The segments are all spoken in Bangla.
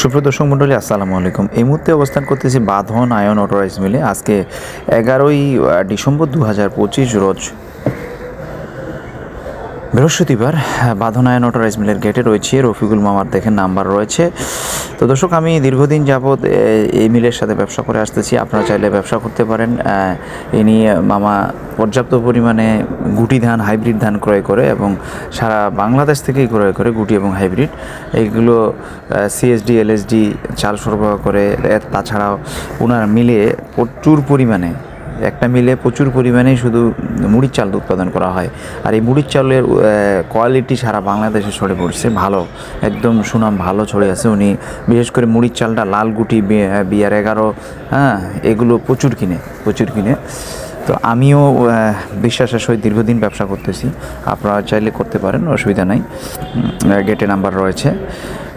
সুপ্রদর্শক মণ্ডলী, আসসালামু আলাইকুম। এই মুহূর্তে অবস্থান করতেছি বাঁধন আয়ন অটোরাইজ মিলে। আজকে এগারোই ডিসেম্বর দু হাজার পঁচিশ রোজ বৃহস্পতিবার বাঁধন আয়ন অটোরাইজ মিলের গেটে রয়েছে রফিকুল মামার, দেখেন নাম্বার রয়েছে। তো দর্শক আমি দীর্ঘদিন যাবৎ এই মিলের সাথে ব্যবসা করে আসতেছি। আপনারা চাইলে ব্যবসা করতে পারেন। আহ, ইনি মামা পর্যাপ্ত পরিমাণে গুটি ধান হাইব্রিড ধান ক্রয় করে এবং সারা বাংলাদেশ থেকেই ক্রয় করে গুটি এবং হাইব্রিড। এইগুলো সিএসডি এলএসডি চাল সরবরাহ করে এ, তাছাড়াও ওনার মিলে প্রচুর পরিমাণে একটা মিলে প্রচুর পরিমাণে শুধু মুড়ির চাল উৎপাদন করা হয়। আর এই মুড়ির চালের কোয়ালিটি সারা বাংলাদেশে ছড়ে পড়ছে, ভালো, একদম সুনাম ভালো ছড়ে আছে। উনি বিশেষ করে মুড়ির চালটা লাল গুটি বিয়ার এগারো হ্যাঁ এগুলো প্রচুর কিনে প্রচুর কিনে। তো আমিও বিশ্বাসের সহিত দীর্ঘদিন ব্যবসা করতেছি। আপনারা চাইলে করতে পারেন, অসুবিধা নাই। গেটে নাম্বার রয়েছে।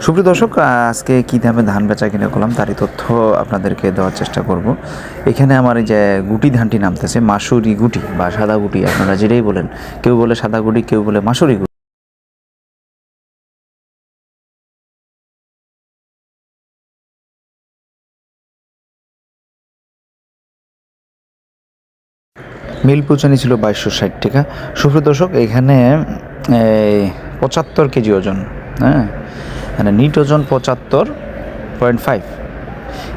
সুপ্রিয় দর্শক, আজকে কী দামে ধান বেচা কিনে করলাম তারই তথ্য আপনাদেরকে দেওয়ার চেষ্টা করব। এখানে আমার এই যে গুটি ধানটি নামতেছে, মাসুরি গুটি বা সাদা গুটি, আপনারা যেটাই বলেন, কেউ বলে সাদা গুটি, কেউ বলে মাসুরি গুটি। মিল পুচানি ছিল বাইশশো ষাট টাকা। সুপ্রিয় দর্শক, এখানে পঁচাত্তর কেজি ওজন হ্যাঁ? মানে নিট ওজন পঁচাত্তর পয়েন্ট ফাইভ।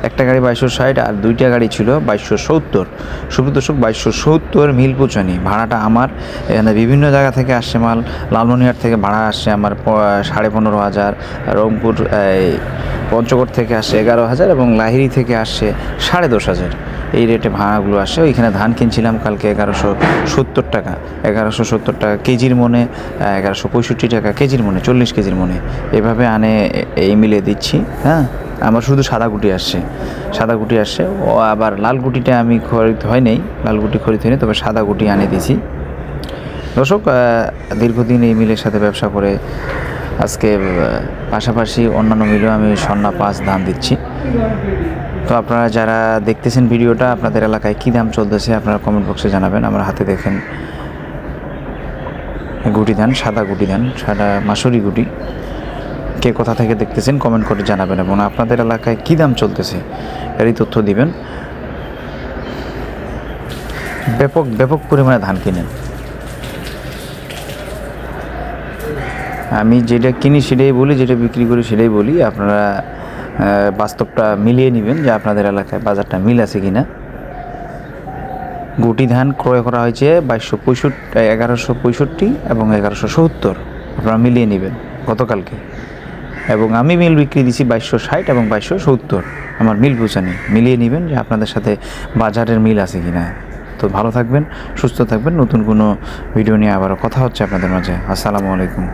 একটা গাড়ি বাইশশো ষাট আর দুইটা গাড়ি ছিল বাইশশো সত্তর। সুপ্রিয় দর্শক, বাইশশো সত্তর মিল ভাড়াটা আমার, এখানে বিভিন্ন জায়গা থেকে আসছে মাল। লালমনিহাট থেকে ভাড়া আসছে আমার সাড়ে পনেরো হাজার। রংপুর পঞ্চগড় থেকে আসছে এগারো হাজার এবং লাহিরি থেকে আসছে সাড়ে দশ হাজার। এই রেটে ভাড়াগুলো আসে। ওইখানে ধান কিনছিলাম কালকে এগারোশো সত্তর টাকা। এগারোশো সত্তর টাকা কেজির মনে এগারোশো পঁয়ষট্টি টাকা কেজির মনে, চল্লিশ কেজির মনে। এভাবে আনে এই মিলে দিচ্ছি হ্যাঁ? আমার শুধু সাদা গুটি আসছে। সাদা গুটি আসছে। ও আবার লাল গুটিটা আমি খরিদ হয় নাই, লাল গুটি খরিদ হয়নি, তবে সাদা গুটি আনে দিছি দর্শক দীর্ঘদিন এই মিলের সাথে ব্যবসা করে আজকে পাশাপাশি অন্যান্য মিলেও আমি সন্না পাঁচ দাম দিচ্ছি। তো আপনারা যারা দেখতেছেন ভিডিওটা, আপনাদের এলাকায় কী দাম চলতেছে আপনারা কমেন্ট বক্সে জানাবেন। আমার হাতে দেখেন গুটি ধান, সাদা গুটি ধান, সাদা মাসুরি গুটি। কে কোথা থেকে দেখতেছেন কমেন্ট করে জানাবেন এবং আপনাদের এলাকায় কী দাম চলতেছে এরই তথ্য দিবেন। ব্যাপক ব্যাপক পরিমাণে ধান কিনেন। আমি যেটা কিনি সেটাই বলি, যেটা বিক্রি করি সেটাই বলি। আপনারা বাস্তবটা মিলিয়ে নেবেন যে আপনাদের এলাকায় বাজারটা মিল আছে কিনা। গুটি ধান ক্রয় করা হয়েছে বাইশশো পঁয়ষট্টি এগারোশো পঁয়ষট্টি এবং এগারোশো সত্তর। আপনারা মিলিয়ে নেবেন গতকালকে। এবং আমি মিল বিক্রি দিছি বাইশশো ষাট এবং বাইশশো সত্তর। আমার মিল পৌঁছানি মিলিয়ে নেবেন যে আপনাদের সাথে বাজারের মিল আছে কিনা। তো ভালো থাকবেন, সুস্থ থাকবেন। নতুন কোনো ভিডিও নিয়ে আবারও কথা হচ্ছে আপনাদের মাঝে। আসসালামু আলাইকুম।